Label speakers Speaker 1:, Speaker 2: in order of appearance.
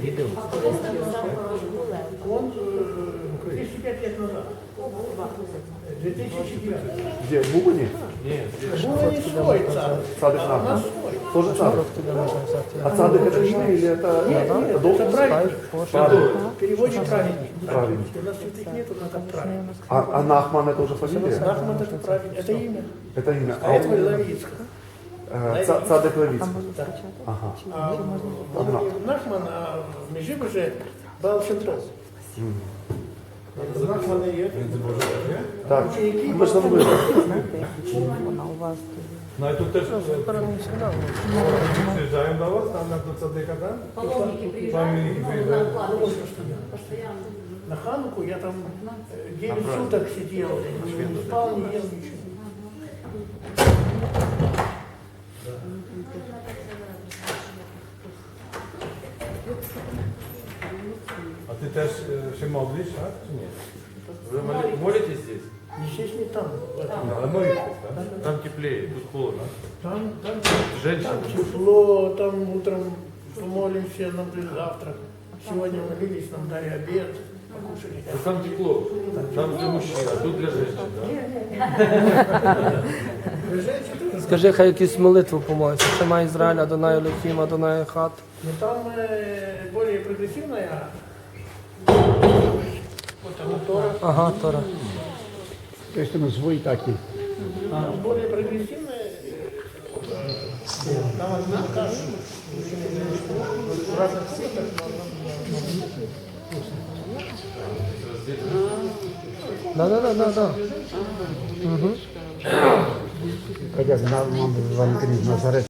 Speaker 1: Видел. Он коли там лет назад. 2004.
Speaker 2: Где, в Бубане?
Speaker 1: Нет. Бубане не свой
Speaker 2: цадык.
Speaker 1: Цадык на нас?
Speaker 2: Тоже цадык? А цадык это жены или это...
Speaker 1: Нет, нет, это праведник. Переводчик праведник.
Speaker 2: Праведник.
Speaker 1: У нас святых нет, у нас праведник.
Speaker 2: А Нахман это уже фамилия?
Speaker 1: Нахман это праведник. Это имя.
Speaker 2: Это имя.
Speaker 1: А это Лавицкая.
Speaker 2: Э, Ца- Цадык Левицкий. Ага.
Speaker 1: А в- Нахман, а в Межибуже был Шентров. Нахман и это.
Speaker 2: Так, ми ж забули.
Speaker 3: Вона у вас
Speaker 4: Ну, а тут теж приїжджаємо до вас, там на до цадика, так?
Speaker 5: Паломники приезжают,
Speaker 4: Паломники
Speaker 5: ну,
Speaker 4: приезжают.
Speaker 5: на кладбище постоянно.
Speaker 1: На Хануку я там 9 суток сидел, не спал, не ел ничего.
Speaker 4: А ти теж е, ще молодиш, так? Чи ні? Ви моли- молитесь здесь?
Speaker 1: Здесь не там. в этом.
Speaker 4: Але молитесь, так? Там теплее, тут холодно.
Speaker 1: Там, там,
Speaker 4: Женщина.
Speaker 1: там тепло, там утром помолимся, нам дают завтрак. Сегодня молились, нам дали обед, покушали.
Speaker 4: Ну, Там тепло, там для мужчин, а тут для женщин, так?
Speaker 1: Вы знаете, тоже?
Speaker 6: Скажи, хай якусь молитву помолиться. Шема Ізраїля, Адонай Елохім, Адонай Хат.
Speaker 1: Но там э, более прогрессивная. Вот там Тора.
Speaker 6: Ага, Тора.
Speaker 7: То есть он свой таки.
Speaker 1: Там более прогрессивная. э, Там одна каша. В разных цветах, но
Speaker 6: Да, да, да, да, да.
Speaker 7: Хотя нам в Англии Назарет